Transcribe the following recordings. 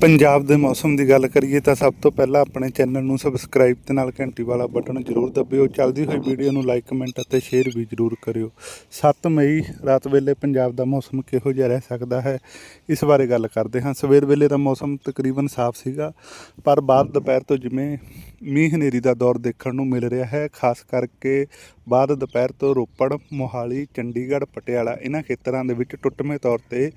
ਪੰਜਾਬ ਦੇ ਮੌਸਮ ਦੀ ਗੱਲ ਕਰੀਏ ਤਾਂ ਸਭ ਤੋਂ ਪਹਿਲਾਂ ਆਪਣੇ ਚੈਨਲ ਨੂੰ ਸਬਸਕ੍ਰਾਈਬ ਤੇ ਨਾਲ ਘੰਟੀ ਵਾਲਾ ਬਟਨ ਜ਼ਰੂਰ ਦਬਿਓ। ਚੱਲਦੀ ਹੋਈ ਵੀਡੀਓ ਨੂੰ ਲਾਈਕ ਕਮੈਂਟ ਅਤੇ ਸ਼ੇਅਰ ਵੀ ਜ਼ਰੂਰ ਕਰਿਓ। 7 ਮਈ ਰਾਤ ਵੇਲੇ ਪੰਜਾਬ ਦਾ ਮੌਸਮ ਕਿਹੋ ਜਿਹਾ ਰਹਿ ਸਕਦਾ ਹੈ? ਇਸ ਬਾਰੇ ਗੱਲ ਕਰਦੇ ਹਾਂ। ਸਵੇਰ ਵੇਲੇ ਦਾ ਮੌਸਮ ਤਕਰੀਬਨ ਸਾਫ਼ ਸੀਗਾ, ਪਰ ਬਾਅਦ ਦੁਪਹਿਰ ਤੋਂ ਜਿਵੇਂ ਮੀਂਹ ਹਨੇਰੀ ਦਾ ਦੌਰ ਦੇਖਣ ਨੂੰ ਮਿਲ ਰਿਹਾ ਹੈ, ਖਾਸ ਕਰਕੇ ਬਾਅਦ ਦੁਪਹਿਰ ਤੋਂ ਰੋਪੜ, ਮੋਹਾਲੀ, ਚੰਡੀਗੜ੍ਹ, ਪਟਿਆਲਾ ਇਹਨਾਂ ਖੇਤਰਾਂ ਦੇ ਵਿੱਚ ਟੁੱਟਵੇਂ ਤੌਰ ਤੇ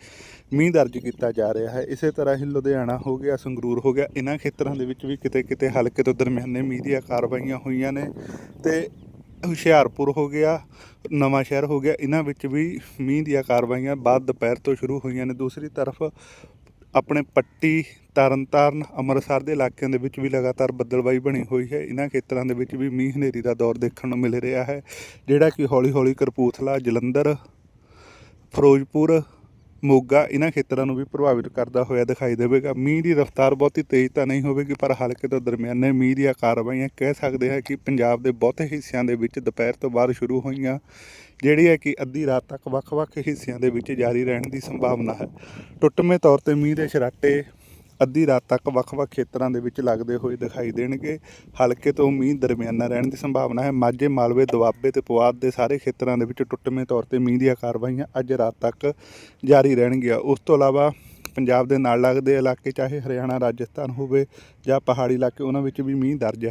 ਮੀਂਹ ਦਰਜ ਕੀਤਾ ਜਾ ਰਿਹਾ ਹੈ। ਇਸੇ ਤਰ੍ਹਾਂ ਹੀ ਲੁਧਿਆਣਾ ਹੋ ਗਿਆ, ਸੰਗਰੂਰ ਹੋ ਗਿਆ, ਇਹਨਾਂ ਖੇਤਰਾਂ ਦੇ ਵਿੱਚ ਵੀ ਕਿਤੇ ਕਿਤੇ ਹਲਕੇ ਤੋਂ ਦਰਮਿਆਨੇ ਮੀਂਹ ਦੀਆਂ ਕਾਰਵਾਈਆਂ ਹੋਈਆਂ ਨੇ ਤੇ ਹੁਸ਼ਿਆਰਪੁਰ ਹੋ ਗਿਆ, ਨਵਾਂ ਸ਼ਹਿਰ ਹੋ ਗਿਆ, ਇਹਨਾਂ ਵਿੱਚ ਵੀ ਮੀਂਹ ਦੀਆਂ ਕਾਰਵਾਈਆਂ ਬਾਅਦ ਦੁਪਹਿਰ ਤੋਂ ਸ਼ੁਰੂ ਹੋਈਆਂ ਨੇ। ਦੂਸਰੀ ਤਰਫ ਆਪਣੇ ਪੱਟੀ ਤਰਨਤਾਰਨ ਅੰਮ੍ਰਿਤਸਰ ਦੇ ਇਲਾਕਿਆਂ ਦੇ ਵਿੱਚ ਵੀ ਲਗਾਤਾਰ ਬੱਦਲਬਾਈ ਬਣੀ ਹੋਈ ਹੈ। ਇਹਨਾਂ ਖੇਤਰਾਂ ਦੇ ਵਿੱਚ ਵੀ ਮੀਂਹ ਹਨੇਰੀ ਦਾ ਦੌਰ ਦੇਖਣ ਨੂੰ ਮਿਲ ਰਿਹਾ ਹੈ, ਜਿਹੜਾ ਕਿ ਹੌਲੀ-ਹੌਲੀ ਕਰਪੂਥਲਾ, ਜਲੰਧਰ, ਫਿਰੋਜ਼ਪੁਰ ਮੋਗਾ ਇਹਨਾਂ ਖੇਤਰਾਂ ਨੂੰ ਵੀ ਪ੍ਰਭਾਵਿਤ ਕਰਦਾ ਹੋਇਆ ਦਿਖਾਈ ਦੇਵੇਗਾ। ਮੀਂਹ ਦੀ ਰਫ਼ਤਾਰ ਬਹੁਤੀ ਤੇਜ਼ ਤਾਂ ਨਹੀਂ ਹੋਵੇਗੀ, ਪਰ ਹਲਕੇ ਤੋਂ ਦਰਮਿਆਨੇ ਮੀਂਹ ਦੀਆਂ ਕਾਰਵਾਈਆਂ ਕਹਿ ਸਕਦੇ ਹਾਂ ਕਿ ਪੰਜਾਬ ਦੇ ਬਹੁਤੇ ਹਿੱਸਿਆਂ ਦੇ ਵਿੱਚ ਦੁਪਹਿਰ ਤੋਂ ਬਾਅਦ ਸ਼ੁਰੂ ਹੋਈਆਂ, ਜਿਹੜੀ ਹੈ ਕਿ ਅੱਧੀ ਰਾਤ ਤੱਕ ਵੱਖ-ਵੱਖ ਹਿੱਸਿਆਂ ਦੇ ਵਿੱਚ ਜਾਰੀ ਰਹਿਣ ਦੀ ਸੰਭਾਵਨਾ ਹੈ। ਟੁੱਟਵੇਂ ਤੌਰ ਤੇ ਮੀਂਹ ਦੇ ਛਰਾਟੇ ਅੱਧੀ ਰਾਤ ਤੱਕ ਵੱਖ-ਵੱਖ ਖੇਤਰਾਂ ਦੇ ਵਿੱਚ ਲੱਗਦੇ ਹੋਏ ਦਿਖਾਈ ਦੇਣਗੇ। ਹਲਕੇ ਤੋਂ ਮੀਂਹ ਦਰਮਿਆਨਾ ਰਹਿਣ ਦੀ ਸੰਭਾਵਨਾ ਹੈ। ਮਾਝੇ, ਮਾਲਵੇ, ਦੁਆਬੇ ਤੇ ਪੁਆਧ ਦੇ ਸਾਰੇ ਖੇਤਰਾਂ ਦੇ ਵਿੱਚ ਟੁੱਟਵੇਂ ਤੌਰ ਤੇ ਮੀਂਹ ਦੀਆਂ ਕਾਰਵਾਈਆਂ ਅੱਜ ਰਾਤ ਤੱਕ ਜਾਰੀ ਰਹਿਣਗੀਆਂ। ਉਸ ਤੋਂ ਇਲਾਵਾ ਪੰਜਾਬ ਦੇ ਨਾਲ ਲੱਗਦੇ ਇਲਾਕੇ, ਚਾਹੇ ਹਰਿਆਣਾ, ਰਾਜਸਥਾਨ ਹੋਵੇ ਜਾਂ ਪਹਾੜੀ ਇਲਾਕੇ, ਉਹਨਾਂ ਵਿੱਚ ਵੀ ਮੀਂਹ ਦਰਜ ਹੈ।